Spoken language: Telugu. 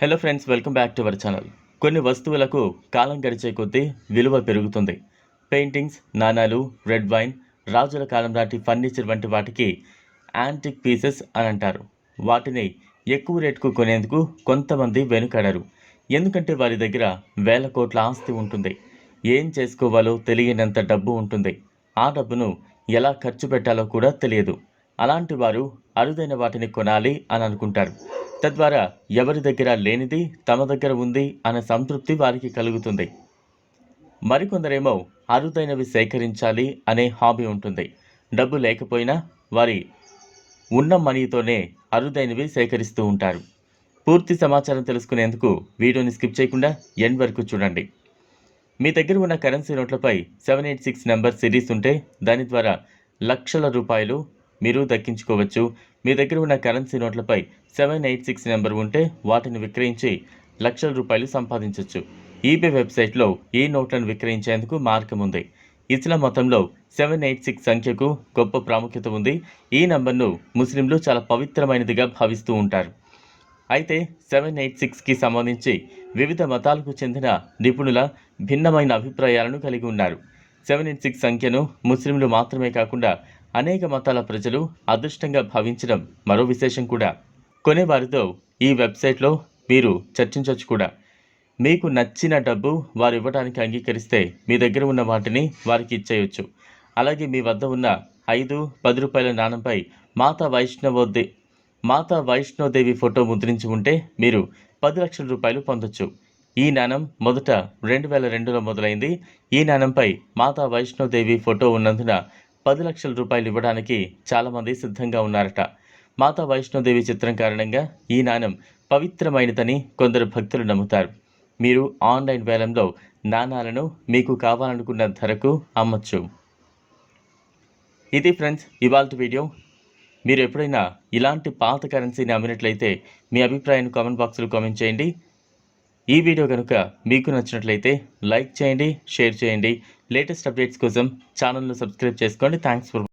Hello friends welcome back to our channel కొన్ని వస్తువులకు కాలం గడిచే కొద్దీ విలువ పెరుగుతుంది. పెయింటింగ్స్ నాణాలు రెడ్ వైన్ రాజుల కాలం నాటి ఫర్నిచర్ వంటి వాటికి యాంటిక్ పీసెస్ అని అంటారు. వాటిని ఎక్కువ రేటుకు కొనేందుకు కొంతమంది వెనుకడరు. ఎందుకంటే వారి దగ్గర వేల కోట్ల ఆస్తి ఉంటుంది. ఏం చేసుకోవాలో తెలియనంత డబ్బు ఉంటుంది. ఆ డబ్బును ఎలా ఖర్చు పెట్టాలో కూడా తెలియదు. అలాంటి వారు అరుదైన వాటిని కొనాలి అని అనుకుంటారు. తద్వారా ఎవరి దగ్గర లేనిది తమ దగ్గర ఉంది అనే సంతృప్తి వారికి కలుగుతుంది. మరికొందరేమో అరుదైనవి సేకరించాలి అనే హాబీ ఉంటుంది. డబ్బు లేకపోయినా వారి ఉన్న మనీతోనే అరుదైనవి సేకరిస్తూ ఉంటారు. పూర్తి సమాచారం తెలుసుకునేందుకు వీడియోని స్కిప్ చేయకుండా ఎండ్ వరకు చూడండి. మీ దగ్గర ఉన్న currency నోట్లపై seven eight six number series ఉంటే దాని ద్వారా లక్షల రూపాయలు మీరు దక్కించుకోవచ్చు. మీ దగ్గర ఉన్న కరెన్సీ నోట్లపై సెవెన్ ఎయిట్ సిక్స్ నెంబర్ ఉంటే వాటిని విక్రయించి లక్షల రూపాయలు సంపాదించవచ్చు ఈబే వెబ్సైట్లో ఈ నోట్లను విక్రయించేందుకు మార్గం ఉంది. ఇస్లాం మతంలో సెవెన్ ఎయిట్ సిక్స్ సంఖ్యకు గొప్ప ప్రాముఖ్యత ఉంది. ఈ నంబర్ను ముస్లింలు చాలా పవిత్రమైనదిగా భావిస్తూ ఉంటారు. అయితే సెవెన్ ఎయిట్ సిక్స్కి సంబంధించి వివిధ మతాలకు చెందిన నిపుణుల భిన్నమైన అభిప్రాయాలను కలిగి ఉన్నారు. సెవెన్ ఎయిట్ సిక్స్ సంఖ్యను ముస్లింలు మాత్రమే కాకుండా అనేక మతాల ప్రజలు అదృష్టంగా భావించడం మరో విశేషం కూడా. కొనేవారితో ఈ వెబ్సైట్లో మీరు చర్చించవచ్చు కూడా. మీకు నచ్చిన డబ్బు వారు ఇవ్వడానికి అంగీకరిస్తే మీ దగ్గర ఉన్న వాటిని వారికి ఇచ్చేయచ్చు. అలాగే మీ వద్ద ఉన్న ఐదు పది రూపాయల నాణంపై మాతా వైష్ణవోదే మాతా వైష్ణోదేవి ఫోటో ముద్రించి ఉంటే మీరు పది లక్షల రూపాయలు పొందొచ్చు. ఈ నాణం మొదట రెండు వేల రెండులో మొదలైంది. ఈ నాణంపై మాతా వైష్ణోదేవి ఫోటో ఉన్నందున పది లక్షల రూపాయలు ఇవ్వడానికి చాలామంది సిద్ధంగా ఉన్నారట. మాతా వైష్ణోదేవి చిత్రం కారణంగా ఈ నాణం పవిత్రమైనదని కొందరు భక్తులు నమ్ముతారు. మీరు ఆన్లైన్ వేలంలో నాణాలను మీకు కావాలనుకున్న ధరకు అమ్మచ్చు. ఇది ఫ్రెండ్స్ ఇవాళ వీడియో. మీరు ఎప్పుడైనా ఇలాంటి పాత కరెన్సీని అమ్మినట్లయితే మీ అభిప్రాయాన్ని కామెంట్ బాక్స్లో కామెంట్ చేయండి. ఈ వీడియో కనుక మీకు నచ్చినట్లయితే లైక్ చేయండి షేర్ చేయండి. లేటెస్ట్ అప్డేట్స్ కోసం ఛానల్ను సబ్స్క్రైబ్ చేసుకోండి. Thanks for